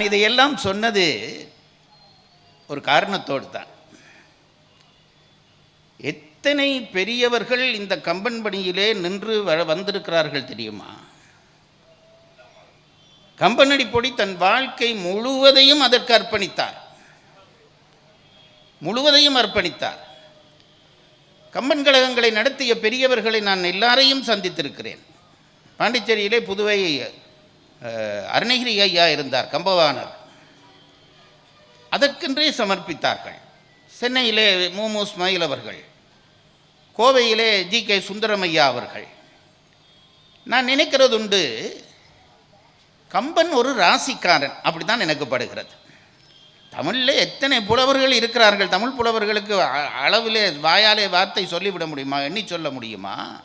இதையெல்லாம் சொன்னது ஒரு காரணத்தோடு தான். எத்தனை பெரியவர்கள் இந்த கம்பன் பணியிலே நின்று வ- வந்திருக்கிறார்கள் தெரியுமா? கம்பனடி பொடி தன் வாழ்க்கை முழுவதையும் அதற்கு அர்ப்பணித்தார். முழுவதையும் அர்ப்பணித்தார். கம்பன் கழகங்களை நடத்திய பெரியவர்களை நான் எல்லாரையும் சந்தித்திருக்கிறேன். பாண்டிச்சேரியிலே புதுவை அருணகிரி ஐயா இருந்தார் கம்பவானர் அதற்கென்றே சமர்ப்பித்தார்கள். சென்னையிலே மூமு ஸ்மைல் அவர்கள் கோவையிலே ஜி. கே. சுந்தரமையா அவர்கள். நான் நினைக்கிறது உண்டு கம்பன் ஒரு ராசிக்காரன் அப்படி தான் எனக்கு படுகிறது தமிழில் எத்தனை புலவர்கள் இருக்கிறார்கள் தமிழ் புலவர்களுக்கு அ- அளவிலே வாயாலே வார்த்தை சொல்லிவிட முடியுமா எண்ணி சொல்ல முடியுமா?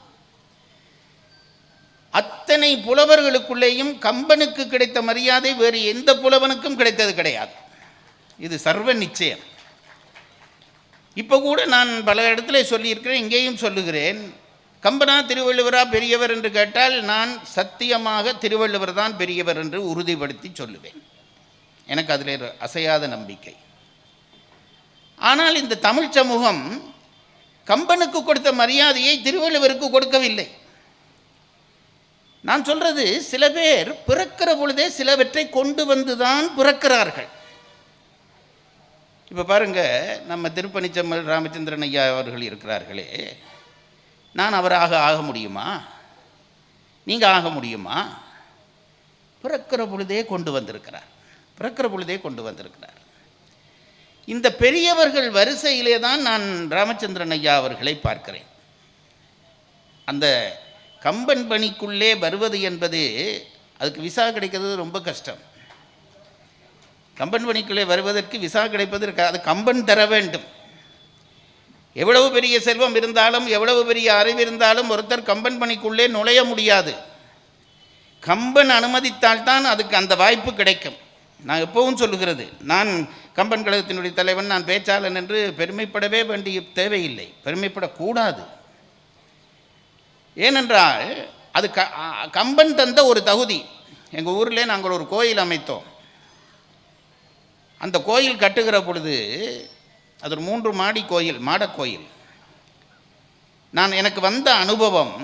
அத்தனை புலவர்களுக்குள்ளேயும் கம்பனுக்கு கிடைத்த மரியாதை வேறு எந்த புலவனுக்கும் கிடைத்தது கிடையாது. இது சர்வ நிச்சயம். இப்போ கூட நான் பல இடத்துல சொல்லியிருக்கிறேன் இங்கேயும் சொல்லுகிறேன். கம்பனா திருவள்ளுவரா பெரியவர் என்று கேட்டால் நான் சத்தியமாக திருவள்ளுவர் தான் பெரியவர் என்று உறுதிப்படுத்தி சொல்லுவேன். எனக்கு அதில் அசையாத நம்பிக்கை. ஆனால் இந்த தமிழ் சமூகம் கம்பனுக்கு கொடுத்த மரியாதையை திருவள்ளுவருக்கு கொடுக்கவில்லை. நான் சொல்கிறது சில பேர் பிறக்கிற பொழுதே சிலவற்றை கொண்டு வந்து தான் பிறக்கிறார்கள். இப்போ பாருங்க நம்ம திருப்பணிச்சம்மல் ராமச்சந்திரன் ஐயா அவர்கள் இருக்கிறார்களே. நான் அவராக ஆக முடியுமா? நீங்கள் ஆக முடியுமா? பிறக்கிற பொழுதே கொண்டு வந்திருக்கிறார். பிறக்கிற பொழுதே கொண்டு வந்திருக்கிறார். இந்த பெரியவர்கள் வரிசையிலே தான் நான் ராமச்சந்திரன் ஐயா அவர்களை பார்க்கிறேன். அந்த கம்பன் பணிக்குள்ளே வருவது என்பது அதுக்கு விசா கிடைக்கிறது ரொம்ப கஷ்டம். கம்பன் பணிக்குள்ளே வருவதற்கு விசா கிடைப்பது அது கம்பன் தர வேண்டும். எவ்வளவு பெரிய செல்வம் இருந்தாலும் எவ்வளவு பெரிய அறிவு இருந்தாலும் ஒருத்தர் கம்பன் பணிக்குள்ளே நுழைய முடியாது. கம்பன் அனுமதித்தால்தான் அதுக்கு அந்த வாய்ப்பு கிடைக்கும். நான் எப்பவும் சொல்லுகிறது நான் கம்பன் கழகத்தினுடைய தலைவன் நான் பேச்சாளன் என்று பெருமைப்படவே வேண்டிய தேவையில்லை. பெருமைப்படக்கூடாது. ஏனென்றால் அது க கம்பன் தந்த ஒரு தகுதி. எங்கள் ஊரில் நாங்கள் ஒரு கோயில் அமைத்தோம். அந்த கோயில் கட்டுகிற பொழுது அது ஒரு மூன்று மாடி கோயில் மாடக்கோயில் நான் எனக்கு வந்த அனுபவம்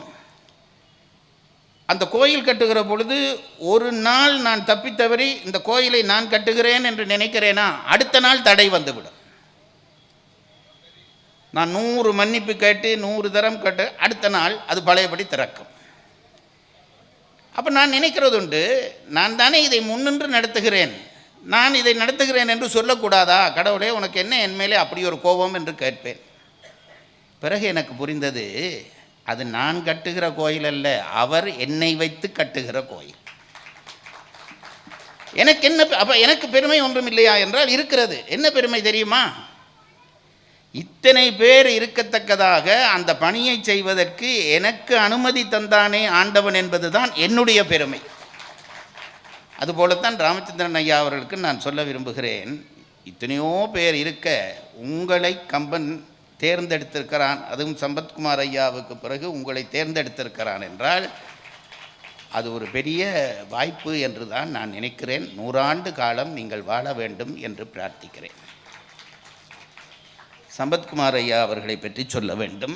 அந்த கோயில் கட்டுகிற பொழுது ஒரு நாள் நான் தப்பித்தவறி இந்த கோயிலை நான் கட்டுகிறேன் என்று நினைக்கிறேனா? அடுத்த நாள் தடை வந்துவிடும். நான் நூறு மன்னிப்பு கேட்டு நூறு தரம் கேட்டு அடுத்த நாள் அது பழையபடி திறக்கும். அப்போ நான் நினைக்கிறது உண்டு நான் தானே இதை முன்னின்று நடத்துகிறேன். நான் இதை நடத்துகிறேன் என்று சொல்லக்கூடாதா? கடவுளே உனக்கு என்ன என் மேலே அப்படி ஒரு கோபம் என்று கேட்பேன். பிறகு எனக்கு புரிந்தது அது நான் கட்டுகிற கோயில் அல்ல அவர் என்னை வைத்து கட்டுகிற கோயில். எனக்கு என்ன அப்போ எனக்கு பெருமை ஒன்றும் இல்லையா என்றால் இருக்கிறது. என்ன பெருமை தெரியுமா? இத்தனை பேர் இருக்கத்தக்கதாக அந்த பணியை செய்வதற்கு எனக்கு அனுமதி தந்தானே ஆண்டவன் என்பதுதான் என்னுடைய பெருமை. அதுபோலத்தான் ராமச்சந்திரன் ஐயா அவர்களுக்கு நான் சொல்ல விரும்புகிறேன் இத்தனையோ பேர் இருக்க உங்களை கம்பன் தேர்ந்தெடுத்திருக்கிறான் அதுவும் சம்பத்குமார் ஐயாவுக்கு பிறகு உங்களை தேர்ந்தெடுத்திருக்கிறான் என்றால் அது ஒரு பெரிய வாய்ப்பு என்று தான் நான் நினைக்கிறேன். நூறாண்டு காலம் நீங்கள் வாழ வேண்டும் என்று பிரார்த்திக்கிறேன். சம்பத்குமார் ஐயா அவர்களை பற்றி சொல்ல வேண்டும்.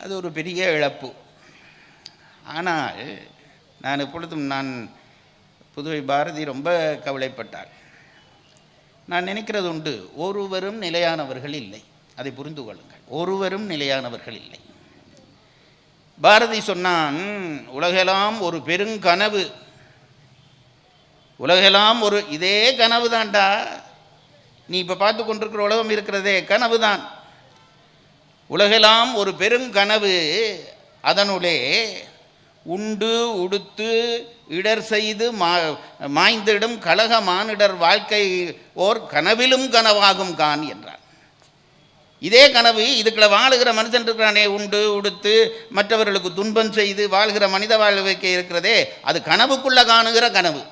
அது ஒரு பெரிய இழப்பு. ஆனால் நான் எப்பொழுதும் நான் புதுவை பாரதி ரொம்ப கவலைப்பட்டார் நான் நினைக்கிறது உண்டு ஒருவரும் நிலையானவர்கள் இல்லை. அதை புரிந்து கொள்ளுங்கள். ஒருவரும் நிலையானவர்கள் இல்லை. பாரதி சொன்னான் உலகெல்லாம் ஒரு பெருங்கனவு. உலகெல்லாம் ஒரு இதே கனவு தான்டா நீ இப்போ பார்த்து கொண்டிருக்கிற உலகம் இருக்கிறதே கனவு தான் உலகெல்லாம் ஒரு பெருங்கனவு. அதனுள்ளே உண்டு உடுத்து இடர் செய்து மா மாய்ந்திடும் கலக மானிடர் வாழ்க்கை ஓர் கனவிலும் கனவாகும் கான் என்றார் இதே கனவு இதுக்குள்ள வாழுகிற மனுஷன் இருக்கிறானே உண்டு உடுத்து மற்றவர்களுக்கு துன்பம் செய்து வாழ்கிற மனித வாழ்க்கைக்கு இருக்கிறதே அது கனவுக்குள்ள காணுகிற கனவு.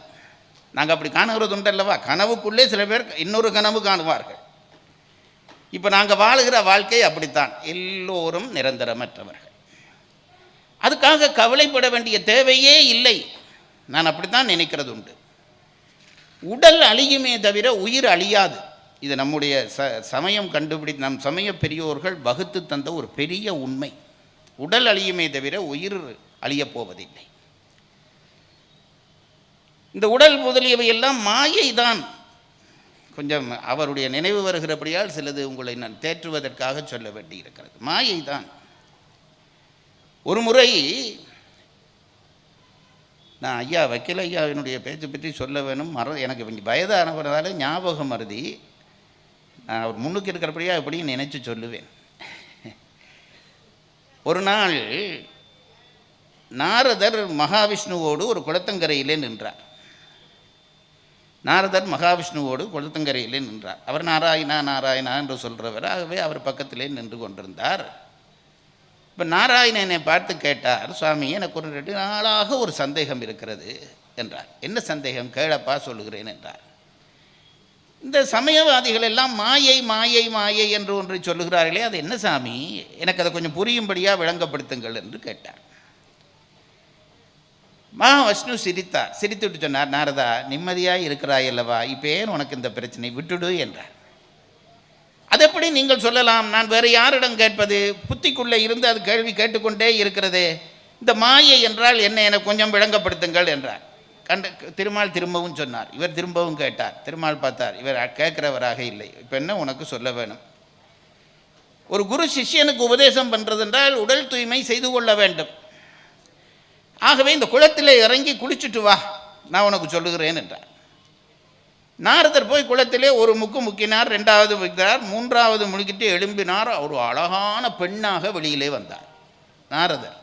நாங்கள் அப்படி காணுகிறது உண்டு அல்லவா? கனவுக்குள்ளே சில பேர் இன்னொரு கனவு காணுவார்கள். இப்போ நாங்கள் வாழுகிற வாழ்க்கை அப்படித்தான். எல்லோரும் நிரந்தரமற்றவர்கள். அதுக்காக கவலைப்பட வேண்டிய தேவையே இல்லை. நான் அப்படித்தான் நினைக்கிறது உண்டு உடல் அழியுமே தவிர உயிர் அழியாது. இது நம்முடைய ச சமயம் கண்டுபிடி நம் சமய பெரியோர்கள் வகுத்து தந்த ஒரு பெரிய உண்மை. உடல் அழியுமே தவிர உயிர் அழியப் போவதில்லை. இந்த உடல் முதலியவை எல்லாம் மாயை தான் கொஞ்சம் அவருடைய நினைவு வருகிறபடியால் சிலது உங்களை நான் தேற்றுவதற்காக சொல்ல வேண்டியிருக்கிறது. மாயை தான் ஒரு முறை நான் ஐயா வக்கீல் ஐயாவினுடைய பேச்சு பற்றி சொல்ல வேணும். மற எனக்கு கொஞ்சம் வயதானவரால ஞாபகம் மருதி நான் அவர் முன்னுக்கு இருக்கிறபடியாக எப்படியும் நினச்சி சொல்லுவேன். ஒரு நாள் நாரதர் மகாவிஷ்ணுவோடு ஒரு குளத்தங்கரையிலே நின்றார். நாரதர் மகாவிஷ்ணுவோடு குளத்தங்கரையிலே நின்றார். அவர் நாராயணா நாராயணா என்று சொல்கிறவர் ஆகவே அவர் பக்கத்திலே நின்று கொண்டிருந்தார். இப்போ நாராயணனை பார்த்து கேட்டார் சுவாமி எனக்கு ஒரு ரெண்டு நாளாக ஒரு சந்தேகம் இருக்கிறது என்றார். என்ன சந்தேகம்? கேளப்பா சொல்லுகிறேன் என்றார். இந்த சமயவாதிகள் எல்லாம் மாயை மாயை மாயை என்று ஒன்றை சொல்லுகிறார்களே அது என்ன சாமி? எனக்கு அதை கொஞ்சம் புரியும்படியாக விளங்கப்படுத்துங்கள் என்று கேட்டார். மகாவிஷ்ணு சிரித்தார் சிரித்துட்டு சொன்னார் நாரதா நிம்மதியாக இருக்கிறாய் அல்லவா? இப்போ ஏன் உனக்கு இந்த பிரச்சனை? விட்டுடு என்றார். அது எப்படி நீங்கள் சொல்லலாம்? நான் வேறு யாரிடம் கேட்பது? புத்திக்குள்ளே இருந்து அது கேள்வி கேட்டுக்கொண்டே இருக்கிறதே. இந்த மாயை என்றால் என்ன எனக்கு கொஞ்சம் விளங்கப்படுத்துங்கள் என்றார். கண்ட திருமால் திரும்பவும் சொன்னார். இவர் திரும்பவும் கேட்டார். திருமால் பார்த்தார் இவர் கேட்குறவராக இல்லை. இப்போ என்ன உனக்கு சொல்ல வேணும்? ஒரு குரு சிஷ்யனுக்கு உபதேசம் பண்ணுறதென்றால் உடல் தூய்மை செய்து கொள்ள வேண்டும். ஆகவே இந்த குளத்தில் இறங்கி குளிச்சுட்டு வா. நான் உனக்கு சொல்லுகிறேன் என்றார். நாரதர் போய் குளத்திலே ஒரு முக்கு முக்கினார் ரெண்டாவது முக்கினார் மூன்றாவது முழுக்கிட்டு எழும்பினார். ஒரு அழகான பெண்ணாக வெளியிலே வந்தார். நாரதர்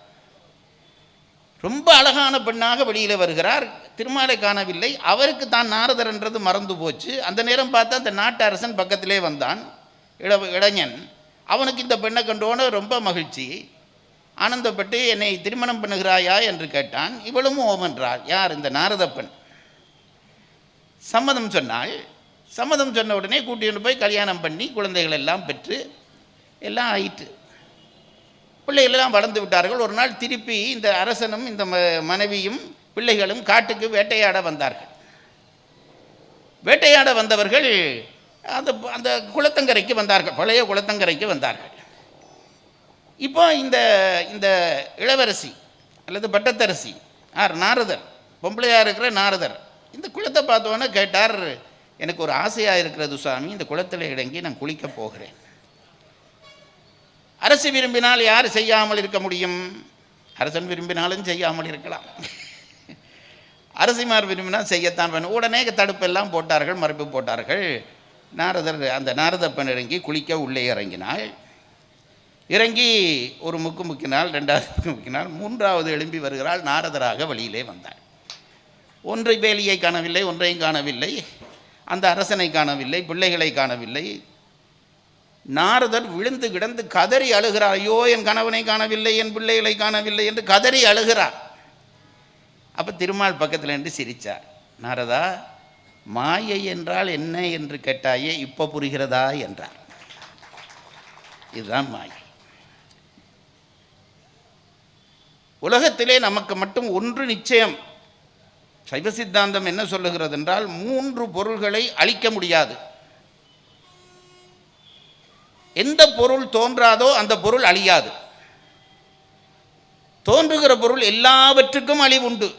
ரொம்ப அழகான பெண்ணாக வெளியிலே வருகிறார். திருமாலை காணவில்லை. அவருக்கு தான் நாரதர் என்றது மறந்து போச்சு. அந்த நேரம் பார்த்தா அந்த நாட்டு அரசன் பக்கத்திலே வந்தான். இள இளைஞன். அவனுக்கு இந்த பெண்ணை கண்டோன்னு ரொம்ப மகிழ்ச்சி. ஆனந்தப்பட்டு என்னை திருமணம் பண்ணுகிறாயா என்று கேட்டான். இவளும் ஓம் என்றாள். யார் இந்த நாரதப்பன்? சம்மதம் சொன்னாள். சம்மதம் சொன்ன உடனே கூட்டிகிட்டு போய் கல்யாணம் பண்ணி குழந்தைகள் எல்லாம் பெற்று எல்லாம் ஆயிற்று. பிள்ளைகளெல்லாம் வளர்ந்து விட்டார்கள். ஒரு நாள் திருப்பி இந்த அரசனும் இந்த மனைவியும் பிள்ளைகளும் காட்டுக்கு வேட்டையாட வந்தார்கள். வேட்டையாட வந்தவர்கள் அந்த அந்த குளத்தங்கரைக்கு வந்தார்கள். பழைய குளத்தங்கரைக்கு வந்தார்கள். இப்போ இந்த இந்த இளவரசி அல்லது பட்டத்தரசி ஆர் நாரதர் பொம்பளையாக இருக்கிற நாரதர் இந்த குளத்தை பார்த்தோன்னே கேட்டார் எனக்கு ஒரு ஆசையாக இருக்கிறது சுவாமி இந்த குளத்தில் இறங்கி நான் குளிக்க போகிறேன். அரசு விரும்பினால் யார் செய்யாமல் இருக்க முடியும்? அரசன் விரும்பினாலும் செய்யாமல் இருக்கலாம். அரசிமார் விரும்பினால் செய்யத்தான் வேணும். உடனே தடுப்பெல்லாம் போட்டார்கள் மறுப்பு போட்டார்கள். நாரதர் அந்த நாரத பெண் இறங்கி குளிக்க உள்ளே இறங்கினாள். இறங்கி ஒரு முக்கு முக்கினால் ரெண்டாவது முக்கு முக்கினால் மூன்றாவது எழும்பி வருகிறாள் நாரதராக வழியிலே வந்தாள். ஒன்றை வேலியை காணவில்லை ஒன்றையும் காணவில்லை அந்த அரசனை காணவில்லை பிள்ளைகளை காணவில்லை. நாரதர் விழுந்து கிடந்து கதறி அழுகிறார் ஐயோ என் கணவனை காணவில்லை என் பிள்ளைகளை காணவில்லை என்று கதறி அழுகிறார். அப்போ திருமால் பக்கத்தில் நின்று சிரித்தார் நாரதா மாயை என்றால் என்ன என்று கேட்டாயே இப்போ புரிகிறதா? என்றார். இதுதான் மாயை. உலகத்திலே நமக்கு மட்டும் ஒன்று நிச்சயம். சைவ சித்தாந்தம் என்ன சொல்லுகிறது என்றால் மூன்று பொருள்களை அழிக்க முடியாது. எந்த பொருள் தோன்றாதோ அந்த பொருள் அழியாது. தோன்றுகிற பொருள் எல்லாவற்றுக்கும் அழிவுண்டு.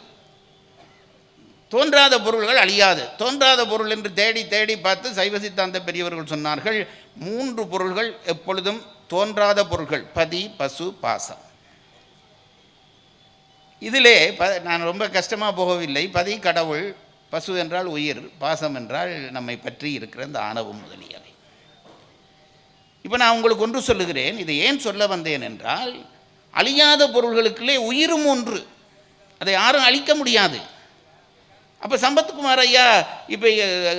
தோன்றாத பொருள்கள் அழியாது. தோன்றாத பொருள் என்று தேடி தேடி பார்த்து சைவ சித்தாந்த பெரியவர்கள் சொன்னார்கள் மூன்று பொருள்கள் எப்பொழுதும் தோன்றாத பொருள்கள் பதி பசு பாசம். இதிலே ப நான் ரொம்ப கஷ்டமாக போகவில்லை. பதி கடவுள் பசு என்றால் உயிர் பாசம் என்றால் நம்மை பற்றி இருக்கிற இந்த ஆணவம் முதலியவை. இப்போ நான் உங்களுக்கு ஒன்று சொல்லுகிறேன். இதை ஏன் சொல்ல வந்தேன் என்றால் அழியாத பொருள்களுக்குள்ளே உயிரும் ஒன்று. அதை யாரும் அழிக்க முடியாது. அப்போ சம்பத்குமார் ஐயா இப்போ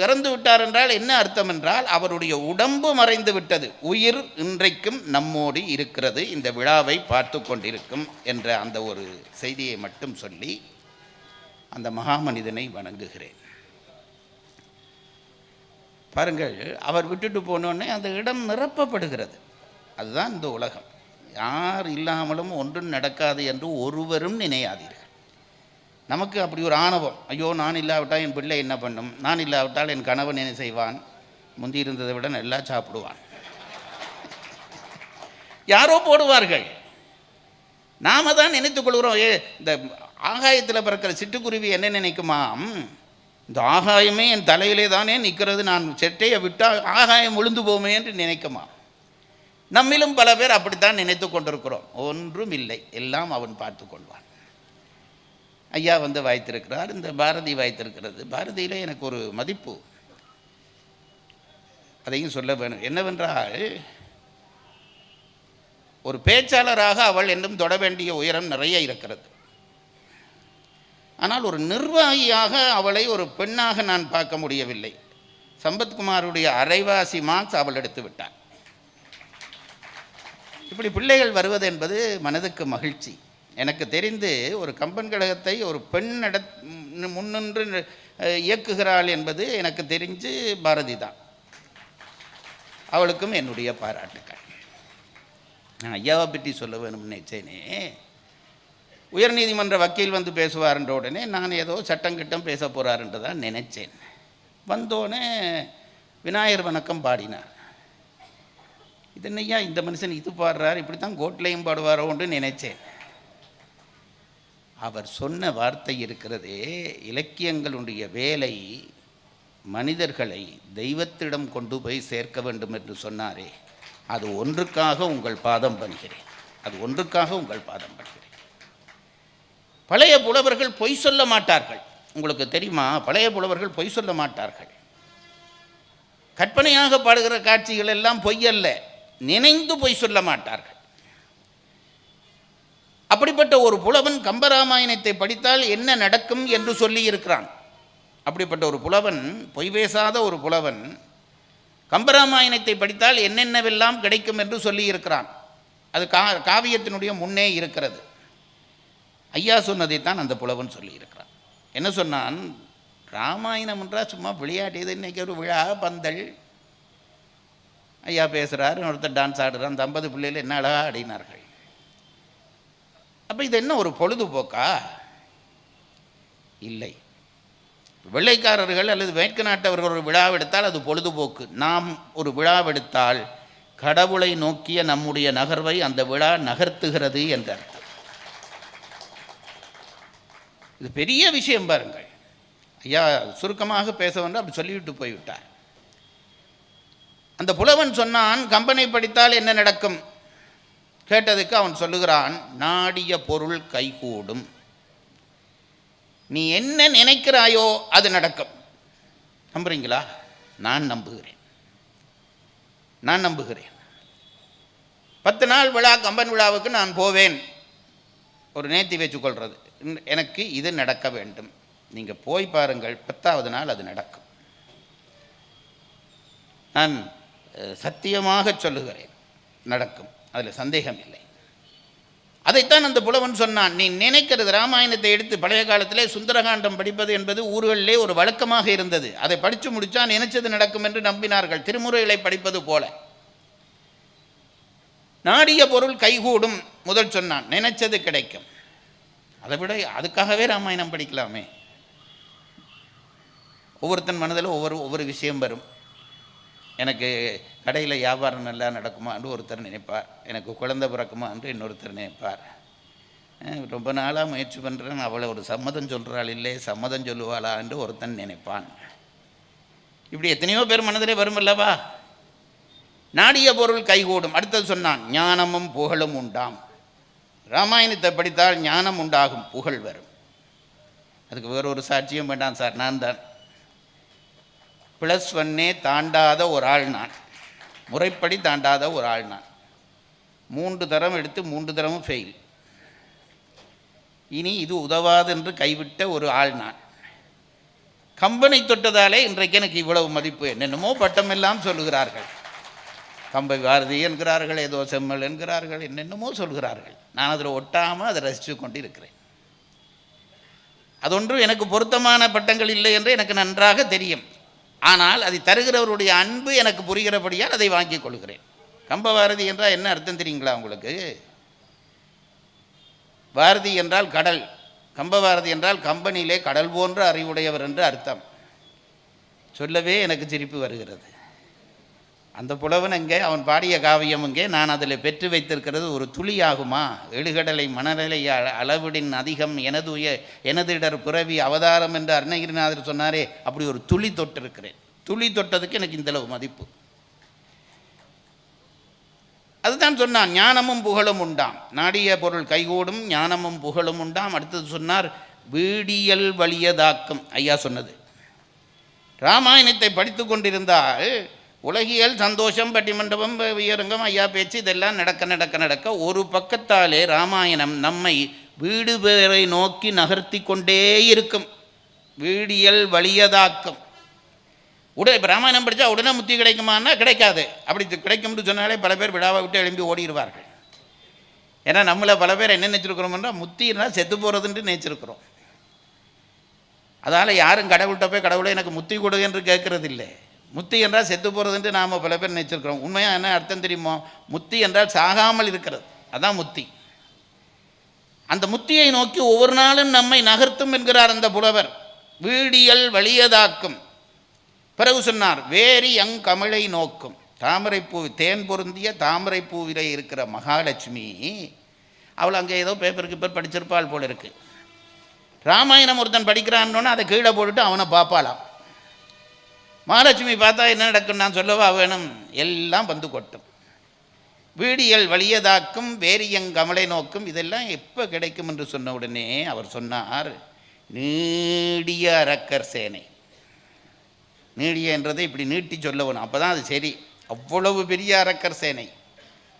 இறந்து விட்டார் என்றால் என்ன அர்த்தம் என்றால் அவருடைய உடம்பு மறைந்து விட்டது. உயிர் இன்றைக்கும் நம்மோடு இருக்கிறது. இந்த விழாவை பார்த்து கொண்டிருக்கும் என்ற அந்த ஒரு செய்தியை மட்டும் சொல்லி அந்த மகாமனிதனை வணங்குகிறேன். பாருங்கள் அவர் விட்டுட்டு போனோடனே அந்த இடம் நிரப்பப்படுகிறது. அதுதான் இந்த உலகம். யார் இல்லாமலும் ஒன்றும் நடக்காது என்று ஒருவரும் நினையாதீர்கள். நமக்கு அப்படி ஒரு ஆணவம். ஐயோ நான் இல்லாவிட்டால் என் பிள்ளை என்ன பண்ணும்? நான் இல்லாவிட்டால் என் கணவன் என்ன செய்வான்? முந்தி இருந்ததை விட நல்லா சாப்பிடுவான். யாரோ போடுவார்கள். நாம தான் நினைத்துக்கொள்கிறோம் ஏ இந்த ஆகாயத்தில் பிறக்கிற சிட்டுக்குருவி என்ன நினைக்குமாம்? இந்த ஆகாயமே என் தலையிலே தானே நிற்கிறது. நான் செட்டையை விட்டால் ஆகாயம் விழுந்து போமே என்று நினைக்குமா நம்மிலும் பல பேர் அப்படித்தான் நினைத்து கொண்டிருக்கிறோம். ஒன்றும் இல்லை. எல்லாம் அவன் பார்த்து கொள்வான். ஐயா வந்து வாய்த்திருக்கிறார் இந்த பாரதி வாய்த்திருக்கிறது. பாரதியிலே எனக்கு ஒரு மதிப்பு. அதையும் சொல்ல வேணும். என்னவென்றால் ஒரு பேச்சாளராக அவள் என்றும் தொட வேண்டிய உயரம் நிறைய இருக்கிறது. ஆனால் ஒரு நிர்வாகியாக அவளை ஒரு பெண்ணாக நான் பார்க்க முடியவில்லை. சம்பத்குமாருடைய அரைவாசி மார்க்ஸ் அவள் எடுத்து விட்டான் இப்படி பிள்ளைகள் வருவது என்பது மனதுக்கு மகிழ்ச்சி. எனக்கு தெரிந்து ஒரு கம்பன் கழகத்தை ஒரு பெண் நட முன்னின்று இயக்குகிறாள் என்பது எனக்கு தெரிஞ்சு பாரதி தான். அவளுக்கும் என்னுடைய பாராட்டுக்கள். நான் ஐயாவை பற்றி சொல்ல வேணும்னு நினைச்சேனே. உயர்நீதிமன்ற வக்கீல் வந்து பேசுவார்ன்ற உடனே நான் ஏதோ சட்டங்கிட்டம் பேச போகிறாருன்று தான் நினைச்சேன். வந்தோடனே விநாயகர் வணக்கம் பாடினார். இது என்னையா இந்த மனுஷன் இது பாடுறார் இப்படி தான் கோட்லையும் பாடுவாரோன்னு நினைச்சேன். அவர் சொன்ன வார்த்தை இருக்கிறதே இலக்கியங்களுடைய வேலை மனிதர்களை தெய்வத்திடம் கொண்டு போய் சேர்க்க வேண்டும் என்று சொன்னாரே அது ஒன்றுக்காக உங்கள் பாதம் பணிகிறேன். அது ஒன்றுக்காக உங்கள் பாதம் பணிகிறேன். பழைய புலவர்கள் பொய் சொல்ல மாட்டார்கள். உங்களுக்கு தெரியுமா? பழைய புலவர்கள் பொய் சொல்ல மாட்டார்கள். கற்பனையாக பாடுகிற காட்சிகள் எல்லாம் பொய்யல்ல நினைந்து பொய் சொல்ல மாட்டார்கள். அப்படிப்பட்ட ஒரு புலவன் கம்பராமாயணத்தை படித்தால் என்ன நடக்கும் என்று சொல்லி இருக்கிறான் அப்படிப்பட்ட ஒரு புலவன் பொய் பேசாத ஒரு புலவன் கம்பராமாயணத்தை படித்தால் என்னென்னவெல்லாம் கிடைக்கும் என்று சொல்லி இருக்கிறான் அது கா காவியத்தினுடைய முன்னே இருக்கிறது. ஐயா சொன்னதைத்தான் அந்த புலவன் சொல்லியிருக்கிறான். என்ன சொன்னான்? ராமாயணம் என்றால் சும்மா விளையாட்டியது இன்னைக்கு ஒரு விழா பந்தல். ஐயா பேசுகிறாரு ஒருத்தர் டான்ஸ் ஆடுறான் அந்த ஐம்பது பிள்ளைகள் என்ன அழகாக ஆடினார்கள். அப்போ இது என்ன ஒரு பொழுதுபோக்கா? இல்லை. வெள்ளைக்காரர்கள் அல்லது மேற்கு நாட்டவர்கள் ஒரு விழாவெடுத்தால் அது பொழுதுபோக்கு. நாம் ஒரு விழாவெடுத்தால் கடவுளை நோக்கிய நம்முடைய நகர்வை அந்த விழா நகர்த்துகிறது என்ற அர்த்தம். இது பெரிய விஷயம் பாருங்கள். ஐயா சுருக்கமாக பேச வேண்டும் அப்படி சொல்லிவிட்டு போய்விட்டார். அந்த புலவன் சொன்னான் கம்பனை படித்தால் என்ன நடக்கும்? கேட்டதுக்கு அவன் சொல்லுகிறான் நாடிய பொருள் கைகூடும். நீ என்ன நினைக்கிறாயோ அது நடக்கும். நம்புறீங்களா? நான் நம்புகிறேன். நான் நம்புகிறேன். பத்து நாள் விழா கம்பன் விழாவுக்கு நான் போவேன். ஒரு நேர்த்தி வச்சுக்கொள்வது எனக்கு இது நடக்க வேண்டும். நீங்கள் போய் பாருங்கள் பத்தாவது நாள் அது நடக்கும். நான் சத்தியமாக சொல்லுகிறேன் நடக்கும். அதில் சந்தேகம் இல்லை அதைத்தான் அந்த புலவன் சொன்னான் நீ நினைக்கிறது ராமாயணத்தை எடுத்து பழைய காலத்திலே சுந்தரகாண்டம் படிப்பது என்பது ஊர்களிலே ஒரு வழக்கமாக இருந்தது. அதை படித்து முடித்தா நினைச்சது நடக்கும் என்று நம்பினார்கள். திருமுறைகளை படிப்பது போல. நாடிய பொருள் கைகூடும் முதல் சொன்னான். நினைச்சது கிடைக்கும். அதை விட அதுக்காகவே ராமாயணம் படிக்கலாமே. ஒவ்வொருத்தன் மனதில் ஒவ்வொரு ஒவ்வொரு விஷயம் வரும். எனக்கு கடையில் வியாபாரம் நல்லா நடக்குமான்னு ஒருத்தர் நினைப்பார். எனக்கு குழந்தை பிறக்குமான்னு இன்னொருத்தர் நினைப்பார். ரொம்ப நாளாக முயற்சி பண்ணுறேன் அவளை ஒரு சம்மதம் சொல்கிறாள் இல்லை சம்மதம் சொல்லுவாளா என்று ஒருத்தன் நினைப்பான். இப்படி எத்தனையோ பேர் மனதிலே வரும் அல்லவா? நாடிய பொருள் கைகூடும். அடுத்தது சொன்னான் ஞானமும் புகழும் உண்டாம். ராமாயணத்தை படித்தால் ஞானம் உண்டாகும் புகழ் வரும். அதுக்கு வேற ஒரு சாட்சியும் வேண்டாம் சார் நான் தான். ப்ளஸ் ஒன்னே தாண்டாத ஒரு ஆள் நான். முறைப்படி தாண்டாத ஒரு ஆள் நான். மூன்று தரம் எடுத்து மூன்று தரமும் ஃபெயில் இனி இது உதவாது என்று கைவிட்ட ஒரு ஆள் நான். கம்பனை தொட்டதாலே இன்றைக்கு எனக்கு இவ்வளவு மதிப்பு. என்னென்னமோ பட்டமெல்லாம் சொல்லுகிறார்கள். கம்பை பாரதி என்கிறார்கள் ஏதோ செம்மல் என்கிறார்கள் என்னென்னமோ சொல்கிறார்கள் நான் அதில் ஒட்டாமல் அதை ரசித்து கொண்டு இருக்கிறேன் அதொன்றும் எனக்கு பொருத்தமான பட்டங்கள் இல்லை என்று எனக்கு நன்றாக தெரியும். ஆனால் அதை தருகிறவருடைய அன்பு எனக்கு புரிகிறபடியால் அதை வாங்கிக் கொள்கிறேன். கம்ப பாரதி என்றால் என்ன அர்த்தம் தெரியுங்களா உங்களுக்கு? பாரதி என்றால் கடல் கம்பபாரதி என்றால் கம்பனியிலே கடல் போன்ற அறிவுடையவர் என்று அர்த்தம். சொல்லவே எனக்கு சிரிப்பு வருகிறது. அந்த புலவன் எங்கே அவன் பாடிய காவியம் எங்கே நான் அதில் பெற்று வைத்திருக்கிறது ஒரு துளி ஆகுமா எழுகடலை மணநிலை அளவிடின் அதிகம் எனது உய எனதிடர் பிறவி அவதாரம் என்று அருணகிரிநாதர் சொன்னாரே அப்படி ஒரு துளி தொட்டிருக்கிறேன். துளி தொட்டதுக்கு எனக்கு இந்தளவு மதிப்பு. அதுதான் சொன்னான் ஞானமும் புகழும் உண்டாம். நாடிய பொருள் கைகூடும் ஞானமும் புகழும் உண்டாம். அடுத்தது சொன்னார் வீடியல் வழியதாக்கம் ஐயா சொன்னது. ராமாயணத்தை படித்து கொண்டிருந்தால் உலகியல் சந்தோஷம் பட்டிமண்டபம் வியரங்கம் ஐயா பேச்சு இதெல்லாம் நடக்க நடக்க நடக்க ஒரு பக்கத்தாலே ராமாயணம் நம்மை வீடு பேரை நோக்கி நகர்த்தி கொண்டே இருக்கும். வீடியல் வலியதாக்கம். உடனே இப்போ ராமாயணம் படித்தா உடனே முத்தி கிடைக்குமான்னா கிடைக்காது. அப்படி கிடைக்கும்னு சொன்னாலே பல பேர் விழாவை விட்டு எழும்பி ஓடிடுவார்கள். ஏன்னா நம்மளை பல பேர் என்ன நினச்சிருக்கிறோம்னா முத்தினா செத்து போகிறதுன்ட்டு நினச்சிருக்கிறோம். அதனால் யாரும் கடவுள்கிட்ட போய் கடவுளை எனக்கு முத்தி கொடு என்று கேட்கறது இல்லை முத்தி என்றால் செத்து போகிறதுன்ட்டு நாம் பல பேர் நினச்சிருக்கிறோம். உண்மையாக என்ன அர்த்தம் தெரியுமோ? முத்தி என்றால் சாகாமல் இருக்கிறது. அதான் முத்தி. அந்த முத்தியை நோக்கி ஒவ்வொரு நாளும் நம்மை நகர்த்தும் என்கிறார் அந்த புலவர். வீடியல் வலியதாக்கும். பிறகு சொன்னார் வேரி யங் கமிழை நோக்கும். தாமரைப்பூ தேன் பொருந்திய தாமரைப்பூவிலே இருக்கிற மகாலட்சுமி அவள் அங்கே ஏதோ பேப்பர் கீப்பர் படிச்சிருப்பாள் போல இருக்கு. ராமாயணம் ஒருத்தன் படிக்கிறான்னு அதை கீழே போட்டுட்டு அவனை பார்ப்பாளாம். மகாலட்சுமி பார்த்தா என்ன நடக்கும் நான் சொல்லவா? வேணும். எல்லாம் வந்து கொட்டும். வீடியல் வலியதாக்கும் வேரியங் கமலை நோக்கும் இதெல்லாம் எப்போ கிடைக்கும் என்று சொன்ன உடனே அவர் சொன்னார் நீடிய அரக்கர் சேனை. நீடிய என்றதை இப்படி நீட்டி சொல்லவணும் அப்போ தான் அது சரி. அவ்வளவு பெரிய அரக்கர் சேனை.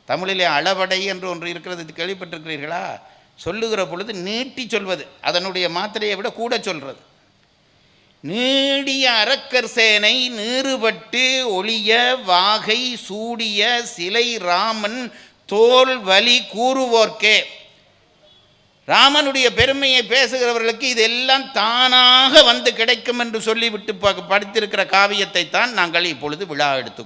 தமிழிலே அளவடை என்று ஒன்று இருக்கிறது கேள்விப்பட்டிருக்கிறீர்களா? சொல்லுகிற பொழுது நீட்டி சொல்வது அதனுடைய மாத்திரையை விட கூட சொல்கிறது நீடிய அரக்கர் சேனை நீறுபட்டு ஒளிய வாகை சூடிய சிலை ராமன் தோல் வலி கூறுவோர்க்கே. ராமனுடைய பெருமையை பேசுகிறவர்களுக்கு இதெல்லாம் தானாக வந்து கிடைக்கும் என்று சொல்லிவிட்டு படித்திருக்கிற காவியத்தை தான் நாங்கள் இப்பொழுது விழா எடுத்து